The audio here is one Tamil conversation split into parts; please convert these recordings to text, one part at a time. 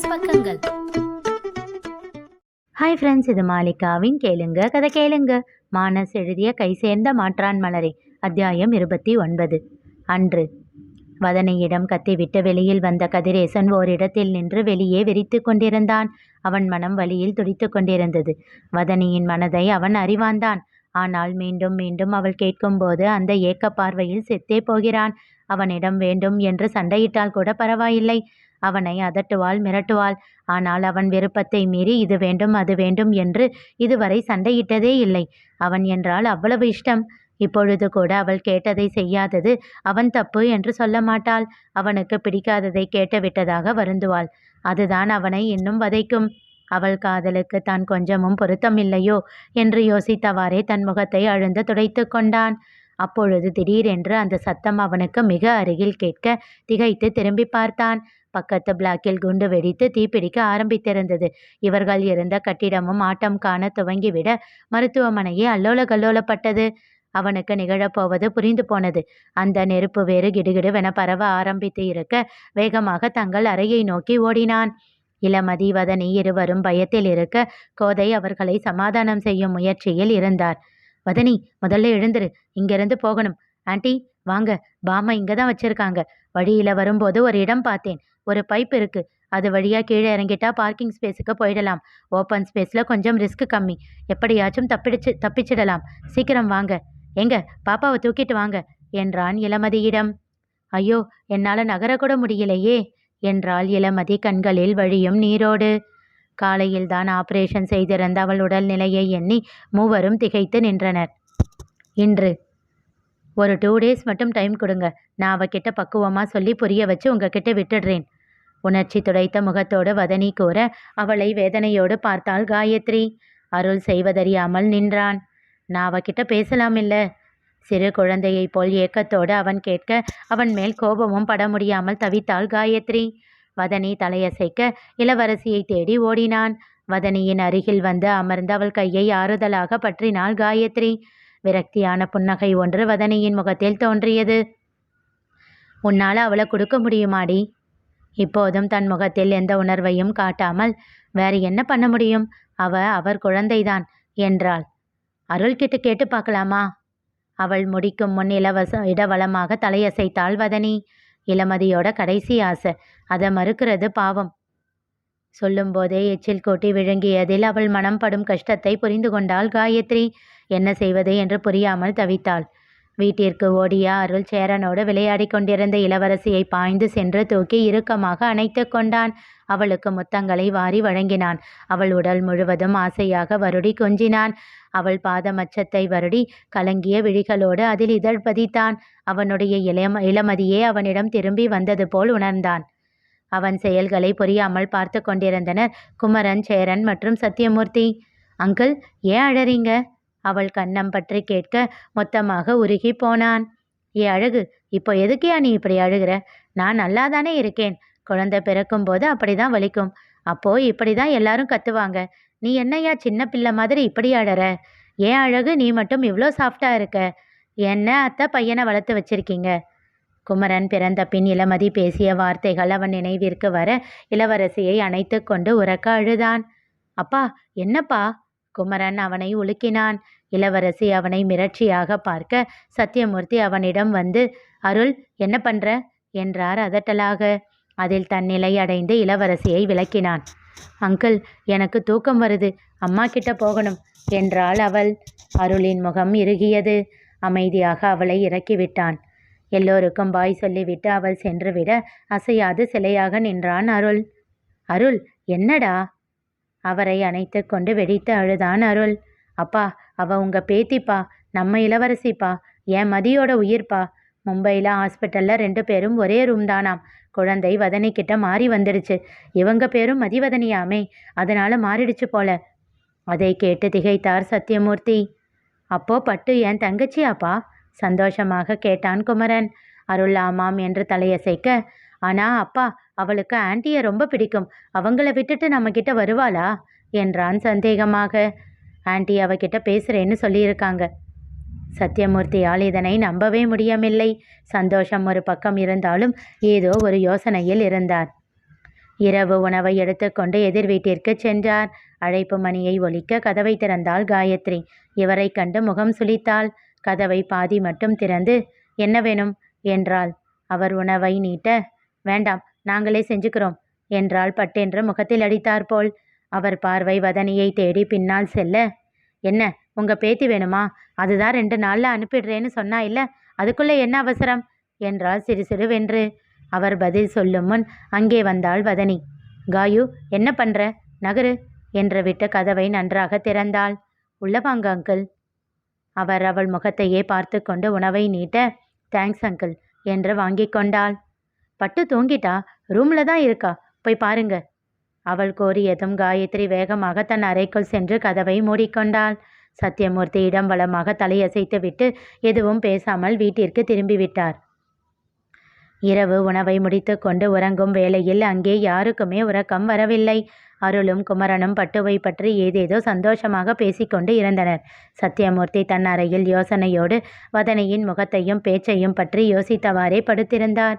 மானஸ் பக்கங்கள். ஹாய் ஃப்ரெண்ட்ஸ் இது மாலிகாவின் கேளுங்க கதை கேளுங்க. மானஸ் எழுதிய கை சேர்ந்த மாற்றான் மலரே அத்தியாயம் இருபத்தி ஒன்பது. அன்று வதனையிடம் கத்திவிட்டு வெளியில் வந்த கதிரேசன் ஓரிடத்தில் நின்று வெளியே வெறித்து கொண்டிருந்தான். அவன் மனம் வழியில் துடித்து கொண்டிருந்தது. வதனியின் மனதை அவன் அறிவாந்தான். ஆனால் மீண்டும் மீண்டும் அவள் கேட்கும்போது அந்த ஏக்க பார்வையில் செத்தே போகிறான். அவனிடம் வேண்டும் என்று சண்டையிட்டால் கூட பரவாயில்லை. அவனை அதட்டுவாள் மிரட்டுவாள். ஆனால் அவன் விருப்பத்தை மீறி இது வேண்டும் அது வேண்டும் என்று இதுவரை சண்டையிட்டதே இல்லை. அவன் என்றால் அவ்வளவு இஷ்டம். இப்பொழுது கூட அவள் கேட்டதை செய்யாதது அவன் தப்பு என்று சொல்ல மாட்டாள். அவனுக்கு பிடிக்காததை கேட்டுவிட்டதாக வருந்துவாள். அதுதான் அவனை இன்னும் வதைக்கும். அவள் காதலுக்கு தான் கொஞ்சமும் பொருத்தமில்லையோ என்று யோசித்தவாறே தன் முகத்தை அழுந்து துடைத்து கொண்டான். அப்பொழுது திடீரென்று அந்த சத்தம் அவனுக்கு மிக அருகில் கேட்க திகைத்து திரும்பி பார்த்தான். பக்கத்து பிளாக்கில் குண்டு வெடித்து தீப்பிடிக்க ஆரம்பித்திருந்தது. இவர்கள் இருந்த கட்டிடமும் ஆட்டம் காண துவங்கிவிட மருத்துவமனையே அல்லோல கல்லோலப்பட்டது. அவனுக்கு நிகழப்போவது புரிந்து போனது. அந்த நெருப்பு வேறு கிடுகிடுவென பரவ ஆரம்பித்து இருக்க வேகமாக தங்கள் அறையை நோக்கி ஓடினான். இளமதி வதனி இருவரும் பயத்தில் இருக்க கோதை அவர்களை சமாதானம் செய்யும் முயற்சியில் இருந்தார். வதனி முதல்ல எழுந்துரு. இங்கிருந்து போகணும். ஆண்டி வாங்க பாமா இங்கே தான் வச்சிருக்காங்க. வழியில் வரும்போது ஒரு இடம் பார்த்தேன். ஒரு பைப் இருக்கு. அது வழியாக கீழே இறங்கிட்டா பார்க்கிங் ஸ்பேஸுக்கு போயிடலாம். ஓப்பன் ஸ்பேஸில் கொஞ்சம் ரிஸ்க் கம்மி. எப்படியாச்சும் தப்பிடிச்சு தப்பிச்சிடலாம். சீக்கிரம் வாங்க. எங்க பாப்பாவை தூக்கிட்டு வாங்க என்றான் இளமதியிடம். ஐயோ என்னால் நகரக்கூட முடியலையே என்றாள் இளமதி கண்களில் வழியும் நீரோடு. காலையில் தான் ஆபரேஷன் செய்திருந்த அவள் உடல்நிலையை எண்ணி மூவரும் திகைத்து நின்றனர். இன்று ஒரு டூ டேஸ் மட்டும் டைம் கொடுங்க. நான் அவகிட்ட பக்குவமாக சொல்லி புரிய வச்சு உங்ககிட்ட விட்டுடுறேன். உணர்ச்சி துடைத்த முகத்தோடு வதனி கூற அவளை வேதனையோடு பார்த்தாள் காயத்ரி. அருள் செய்வதறியாமல் நின்றான். நான் அவகிட்ட பேசலாம் இல்லை. சிறு குழந்தையைப் போல் ஏக்கத்தோடு அவன் கேட்க அவன் மேல் கோபமும் பட முடியாமல் தவித்தாள் காயத்ரி. வதனி தலையசைக்க இளவரசியை தேடி ஓடினான். வதனியின் அருகில் வந்து அமர்ந்து அவள் கையை ஆறுதலாக பற்றினாள் காயத்ரி. விரக்தியான புன்னகை ஒன்று வதனியின் முகத்தில் தோன்றியது. உன்னால் அவளை கொடுக்க முடியுமாடி? இப்போதும் தன் முகத்தில் எந்த உணர்வையும் காட்டாமல் வேறு என்ன பண்ண முடியும்? அவ அவர் குழந்தைதான் என்றாள். அருள்கிட்ட கேட்டு பார்க்கலாமா? அவள் முடிக்கும் முன் இலவச இடவளமாக தலையசைத்தாள் வதனி. இளமதியோட கடைசி ஆசை அதை மறுக்கிறது பாவம். சொல்லும்போதே எச்சில் கூட்டி விழுங்கியதில் அவள் மனம் படும் கஷ்டத்தை புரிந்து கொண்டாள் காயத்ரி. என்ன செய்வது என்று புரியாமல் தவித்தாள். வீட்டிற்கு ஓடிய அருள் சேரனோடு விளையாடி கொண்டிருந்த இளவரசியை பாய்ந்து சென்று தூக்கி இறுக்கமாக அணைத்து கொண்டான். அவளுக்கு முத்தங்களை வாரி வழங்கினான். அவள் உடல் முழுவதும் ஆசையாக வருடி கொஞ்சினான். அவள் பாதமச்சத்தை வருடி கலங்கிய விழிகளோடு அதில் இதழ் பதித்தான். அவனுடைய இளம இளமதியே அவனிடம் திரும்பி வந்தது போல் உணர்ந்தான். அவன் செயல்களை புரியாமல் பார்த்து கொண்டிருந்தனர் குமரன் சேரன் மற்றும் சத்தியமூர்த்தி. அங்கிள் ஏன் அழறீங்க? அவள் கன்னம் பற்றி கேட்க மொத்தமாக உருகி போனான். ஏ அழகு இப்போ எதுக்கியா நீ இப்படி அழுகிற? நான் நல்லா தானே இருக்கேன். குழந்தை பிறக்கும்போது அப்படி தான் வலிக்கும். அப்போ இப்படி தான் எல்லாரும் கத்துவாங்க. நீ என்னையா சின்ன பிள்ளை மாதிரி இப்படி அழற? ஏன் அழகு நீ மட்டும் இவ்வளோ சாஃப்டா இருக்க? என்ன அத்தை பையனை வளர்த்து வச்சிருக்கீங்க? குமரன் பிறந்த பின் இளமதி பேசிய வார்த்தைகள் அவன் நினைவிற்கு வர இளவரசியை அணைத்து கொண்டு உறக்க அழுதான். அப்பா என்னப்பா? குமரன் அவனை உலுக்கினான். இளவரசி அவனை மிரட்சியாக பார்க்க சத்தியமூர்த்தி அவனிடம் வந்து அருள் என்ன பண்ற? என்றார் அதட்டலாக. அதில் தன்னிலை அடைந்து இளவரசியை விளக்கினான். அங்கிள் எனக்கு தூக்கம் வருது. அம்மா கிட்ட போகணும் என்றாள் அவள். அருளின் முகம் இறுகியது. அமைதியாக அவளை இறக்கிவிட்டான். எல்லோருக்கும் பாய் சொல்லிவிட்டு அவள் சென்றுவிட அசையாது. சிலையாக நின்றான் அருள். அருள் என்னடா? அவரை அணைத்து கொண்டு வெடித்து அழுதான் அருள். அப்பா அவ உங்க பேத்திப்பா நம்ம இளவரசிப்பா என் மதியோட உயிர்ப்பா. மும்பையில் ஹாஸ்பிட்டலில் ரெண்டு பேரும் ஒரே ரூம் தானாம். குழந்தை வதனிக்கிட்ட மாறி வந்துடுச்சு. இவங்க பேரும் மதிவதனியாமே அதனால மாறிடுச்சு போல. அதை கேட்டு திகைத்தார் சத்தியமூர்த்தி. அப்போ பட்டு என் தங்கச்சியாப்பா? சந்தோஷமாக கேட்டான் குமரன். அருள் ஆமாம் என்று தலையசைக்க ஆனா அப்பா அவளுக்கு ஆன்ட்டியை ரொம்ப பிடிக்கும். அவங்கள விட்டுட்டு நம்மக்கிட்ட வருவாளா? என்றான் சந்தேகமாக. ஆன்ட்டி அவகிட்ட பேசுறேன்னு சொல்லியிருக்காங்க. சத்யமூர்த்தியால் இதனை நம்பவே முடியவில்லை. சந்தோஷம் ஒரு பக்கம் இருந்தாலும் ஏதோ ஒரு யோசனையில் இருந்தார். இரவு உணவை எடுத்துக்கொண்டு எதிர் வீட்டிற்கு சென்றார். அழைப்பு மணியை ஒலிக்க கதவை திறந்தாள் காயத்ரி. இவரை கண்டு முகம் சுளித்தாள். கதவை பாதி மட்டும் திறந்து என்ன வேணும்? என்றாள். அவர் உணவை நீட்ட வேண்டாம். நாங்களே செஞ்சுக்கிறோம். என்றால் பட்டென்று முகத்தில் அடித்தாற்போல் அவர் பார்வை வதனியை தேடி பின்னால் செல்ல. என்ன உங்க பேத்தி வேணுமா? அதுதான் ரெண்டு நாள்ல அனுப்பிடுறேன்னு சொன்னா இல்ல? அதுக்குள்ள என்ன அவசரம்? என்றால் சிறு சிறுவென்று அவர் பதில் சொல்லும் முன் அங்கே வந்தாள் வதனி. காயு என்ன பண்ற? நகரு என்று விட்டு கதவை நன்றாக திறந்தாள். உள்ள வாங்க அங்கிள். அவர் அவள் முகத்தையே பார்த்து கொண்டு உணவை நீட்ட தேங்க்ஸ் அங்கிள் என்று வாங்கி கொண்டாள். பட்டு தூங்கிட்டா ரூம்ல தான் இருக்கா? போய் பாருங்க. அவள் கோரியதும் காயத்ரி வேகமாக தன் அறைக்குள் சென்று கதவை மூடிக்கொண்டாள். சத்யமூர்த்தியிடம் வளமாக தலையசைத்து விட்டு எதுவும் பேசாமல் வீட்டிற்கு திரும்பிவிட்டார். இரவு உணவை முடித்து கொண்டு உறங்கும் வேளையில் அங்கே யாருக்குமே உறக்கம் வரவில்லை. அருளும் குமரனும் பட்டுவை பற்றி ஏதேதோ சந்தோஷமாக பேசிக்கொண்டு இருந்தனர். சத்யமூர்த்தி தன் அறையில் யோசனையோடு வதனையின் முகத்தையும் பேச்சையும் பற்றி யோசித்தவாறே படுத்திருந்தார்.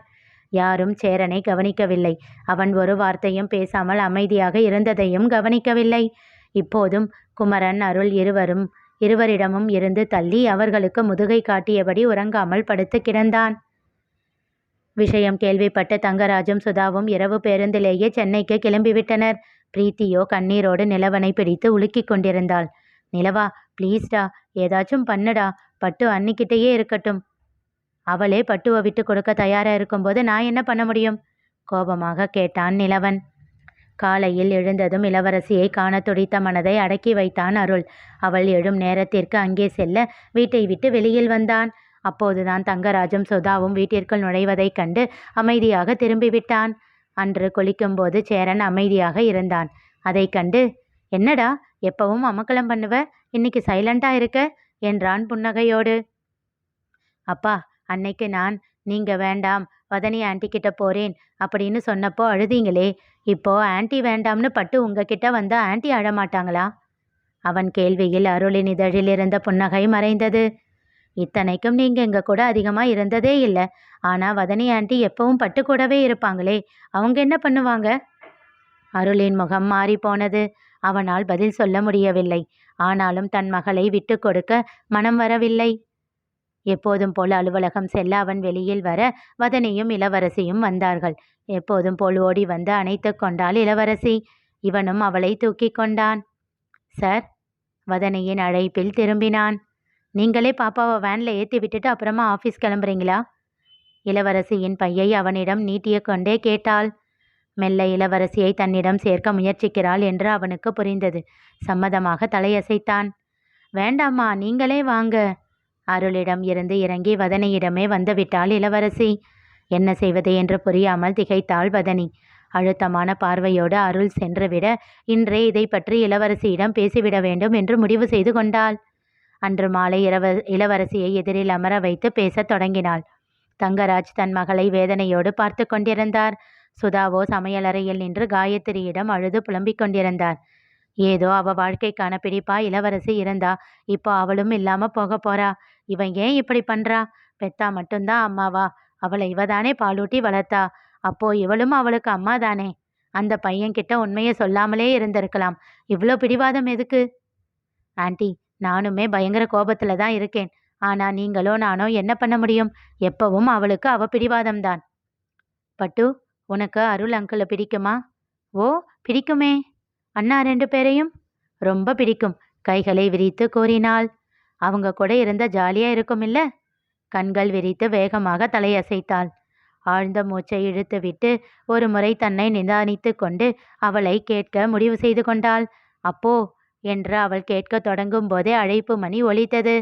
யாரும் சேரனை கவனிக்கவில்லை. அவன் ஒரு வார்த்தையும் பேசாமல் அமைதியாக இருந்ததையும் கவனிக்கவில்லை. இப்போதும் குமரன் அருள் இருவரும் இருவரிடமும் இருந்து தள்ளி அவர்களுக்கு முதுகை காட்டியபடி உறங்காமல் படுத்து கிடந்தான். விஷயம் கேள்விப்பட்ட தங்கராஜும் சுதாவும் இரவு பேருந்திலேயே சென்னைக்கு கிளம்பிவிட்டனர். பிரீத்தியோ கண்ணீரோடு நிலவனை பிடித்து உலுக்கிக் கொண்டிருந்தாள். நிலவா ப்ளீஸ்டா ஏதாச்சும் பண்ணுடா. பட்டு அன்னிக்கிட்டேயே இருக்கட்டும். அவளே பட்டுவை விட்டு கொடுக்க தயாராக இருக்கும்போது நான் என்ன பண்ண முடியும்? கோபமாக கேட்டான் நிலவன். காலையில் எழுந்ததும் இளவரசியை காண துடித்த மனதை அடக்கி வைத்தான் அருள். அவள் எழும் நேரத்திற்கு அங்கே செல்ல வீட்டை விட்டு வெளியில் வந்தான். அப்போதுதான் தங்கராஜும் சுதாவும் வீட்டிற்குள் நுழைவதைக் கண்டு அமைதியாக திரும்பிவிட்டான் அன்று குளிக்கும்போது சேரன் அமைதியாக இருந்தான். அதை கண்டு என்னடா எப்பவும் அமக்கலம் பண்ணுவ? இன்னைக்கு சைலண்டா இருக்க? என்றான் புன்னகையோடு. அப்பா அன்னைக்கு நான் நீங்க வேண்டாம் வதனி ஆன்ட்டி கிட்ட போறேன் அப்படின்னு சொன்னப்போ அழுதீங்களே இப்போ ஆண்டி வேண்டாம்னு பட்டு உங்ககிட்ட வந்தா ஆன்ட்டி அழமாட்டாங்களா? அவன் கேள்வியில் அருளின் இதழில் இருந்த புன்னகை மறைந்தது. இத்தனைக்கும் நீங்க எங்க கூட அதிகமா இருந்ததே இல்லை ஆனா வதனி ஆண்டி எப்பவும் பட்டு கூடவே இருப்பாங்களே அவங்க என்ன பண்ணுவாங்க? அருளின் முகம் மாறி போனது. அவனால் பதில் சொல்ல முடியவில்லை. ஆனாலும் தன் மகளை விட்டு கொடுக்க மனம் வரவில்லை. எப்போதும் போல் அலுவலகம் செல்ல அவன் வெளியில் வர வதனியும் இளவரசியும் வந்தார்கள். எப்போதும் போல் ஓடி வந்து அணைத்து கொண்டாள் இளவரசி. இவனும் அவளை தூக்கி கொண்டான். சார் வதனியின் அழைப்பில் திரும்பினான். நீங்களே பாப்பாவை வேனில் ஏற்றி விட்டுட்டு அப்புறமா ஆஃபீஸ் கிளம்புறீங்களா? இளவரசியின் பையை அவனிடம் நீட்டிய கொண்டே கேட்டாள். மெல்ல இளவரசியை தன்னிடம் சேர்க்க முயற்சிக்கிறாள் என்று அவனுக்கு புரிந்தது. சம்மதமாக தலையசைத்தான். வேண்டாம்மா நீங்களே வாங்க. அருளிடம் இருந்து இறங்கி வதனியிடமே வந்துவிட்டாள் இளவரசி. என்ன செய்வது என்று புரியாமல் திகைத்தாள் வதனி. அழுத்தமான பார்வையோடு அருள் சென்றுவிட இன்றே இதை பற்றி இளவரசியிடம் பேசிவிட வேண்டும் என்று முடிவு செய்து கொண்டாள். அன்று மாலை இரவ இளவரசியை எதிரில் அமர வைத்து பேசத் தொடங்கினாள். தங்கராஜ் தன் மகளை வேதனையோடு பார்த்து கொண்டிருந்தார். சுதாவோ சமையலறையில் நின்று காயத்ரியிடம் அழுது புலம்பிக் கொண்டிருந்தார். ஏதோ அவ வாழ்க்கைக்கான பிடிப்பா இளவரசி இருந்தா இப்போ அவளும் இல்லாம போக போறா. இவன் ஏன் இப்படி பண்றா? பெத்தா மட்டும்தான் அம்மாவா? அவளை இவதானே பாலூட்டி வளர்த்தா? அப்போ இவளும் அவளுக்கு அம்மா தானே அந்த பையன்கிட்ட உண்மையை சொல்லாமலே இருந்திருக்கலாம். இவ்வளோ பிடிவாதம் எதுக்கு? ஆன்ட்டி நானுமே பயங்கர கோபத்துல தான் இருக்கேன். ஆனா நீங்களோ நானோ என்ன பண்ண முடியும்? எப்பவும் அவளுக்கு அவ பிடிவாதம்தான். பட்டு உனக்கு அருள் அங்கிளை பிடிக்குமா? ஓ பிடிக்குமே. அண்ணா ரெண்டு பேரையும்? ரொம்ப பிடிக்கும். கைகளை விரித்து கூறினாள். அவங்க கூட இருந்தா ஜாலியா இருக்கும் இல்ல கண்கள் விரித்து வேகமாக தலையசைத்தாள். ஆழ்ந்த மூச்சை இழுத்துவிட்டு ஒரு முறை தன்னை நிதானித்து கொண்டு அவளை கேட்க முடிவு செய்து கொண்டாள். அப்போ என்று அவள் கேட்கத் தொடங்கும் போதே அழைப்பு மணி ஒலித்தது.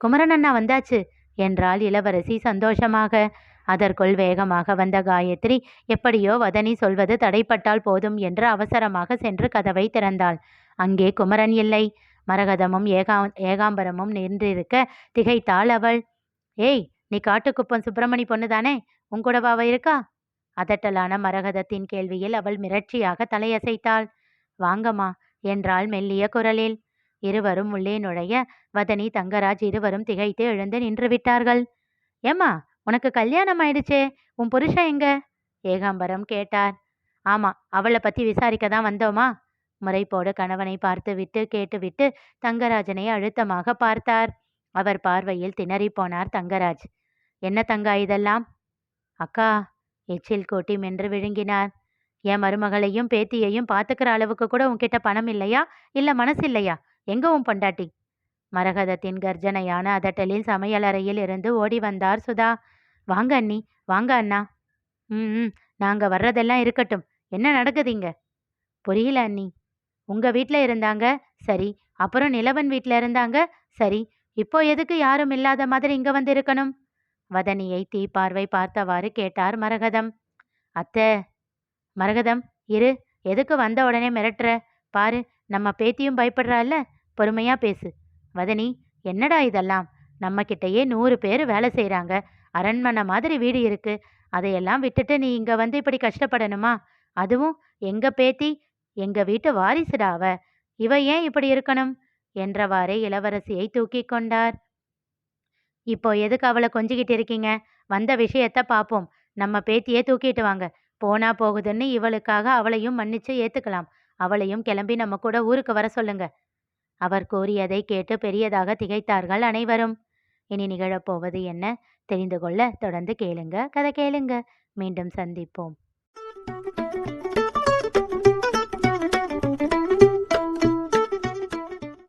குமரன் அண்ணா வந்தாச்சு என்றாள் இளவரசி சந்தோஷமாக. அதற்குள் வேகமாக வந்த காயத்ரி எப்படியோ வதனி சொல்வது தடைப்பட்டால் போதும் என்று அவசரமாக சென்று கதவை திறந்தாள். அங்கே குமரன் இல்லை. மரகதமும் ஏகா ஏகாம்பரமும் நின்றிருக்க திகைத்தாள் அவள். ஏய் நீ காட்டுக்குப்பம் சுப்பிரமணி பொண்ணுதானே? உங்கூடவா அவ இருக்கா? அதட்டலான மரகதத்தின் கேள்வியில் அவள் மிரட்சியாக தலையசைத்தாள். வாங்கம்மா என்றாள் மெல்லிய குரலில். இருவரும் உள்ளே நுழைய வதனி தங்கராஜ் இருவரும் திகைத்து எழுந்து நின்று விட்டார்கள். ஏம்மா உனக்கு கல்யாணம் ஆயிடுச்சே? உன் புருஷன் எங்க? ஏகாம்பரம் கேட்டார். ஆமா அவளை பத்தி விசாரிக்க தான் வந்தோமா? முறைப்போடு கணவனை பார்த்துவிட்டு கேட்டுவிட்டு தங்கராஜனை அழுத்தமாக பார்த்தார். அவர் பார்வையில் திணறிப்போனார் தங்கராஜ். என்ன தங்கா இதெல்லாம்? அக்கா எச்சில் கோட்டி மென்று விழுங்கினார். என் மருமகளையும் பேத்தியையும் பார்த்துக்கிற அளவுக்கு கூட உன்கிட்ட பணம் இல்லையா? இல்ல மனசு இல்லையா? எங்க உன் பொண்டாட்டி? மரகதத்தின் கர்ஜனையான அதட்டலில் சமையலறையில் இருந்து ஓடி வந்தார் சுதா. வாங்க அண்ணி வாங்க அண்ணா. ம் ம் நாங்க வர்றதெல்லாம் இருக்கட்டும். என்ன நடக்குதுங்க புரியல அண்ணி. உங்க வீட்டில் இருந்தாங்க சரி. அப்புறம் நிலவன் வீட்டில் இருந்தாங்க சரி. இப்போ எதுக்கு யாரும் இல்லாத மாதிரி இங்க வந்து இருக்கணும் வதனியை தீப்பார்வை பார்த்தவாறு கேட்டார் மரகதம். அத்தை மரகதம் இரு. எதுக்கு வந்த உடனே மிரட்டுற? பாரு நம்ம பேத்தியும் பயப்படுறாள்ல பொறுமையா பேசு. வதனி என்னடா இதெல்லாம்? நம்ம கிட்டயே நூறு பேர் வேலை செய்கிறாங்க அரண்மனை மாதிரி வீடு இருக்கு. அதையெல்லாம் விட்டுட்டு நீ இங்கே வந்து இப்படி கஷ்டப்படணுமா? அதுவும் எங்க பேத்தி எங்க வீட்டு வாரிசுடா அவ. இவ ஏன் இப்படி இருக்கணும்? என்றவாறே இளவரசியை தூக்கி கொண்டார். இப்போ எதுக்கு அவளை கொஞ்சிக்கிட்டு இருக்கீங்க? வந்த விஷயத்த பார்ப்போம் நம்ம பேத்தியே தூக்கிட்டு வாங்க. போனா போகுதுன்னு இவளுக்காக அவளையும் மன்னிச்சு ஏத்துக்கலாம். அவளையும் கிளம்பி நம்ம கூட ஊருக்கு வர சொல்லுங்க. அவர் கூறியதை கேட்டு பெரியதாக திகைத்தார்கள் அனைவரும். இனி நிகழப்போவது என்ன? தெரிந்து கொள்ள தொடர்ந்து கேளுங்க. கதை கேளுங்க. மீண்டும் சந்திப்போம்.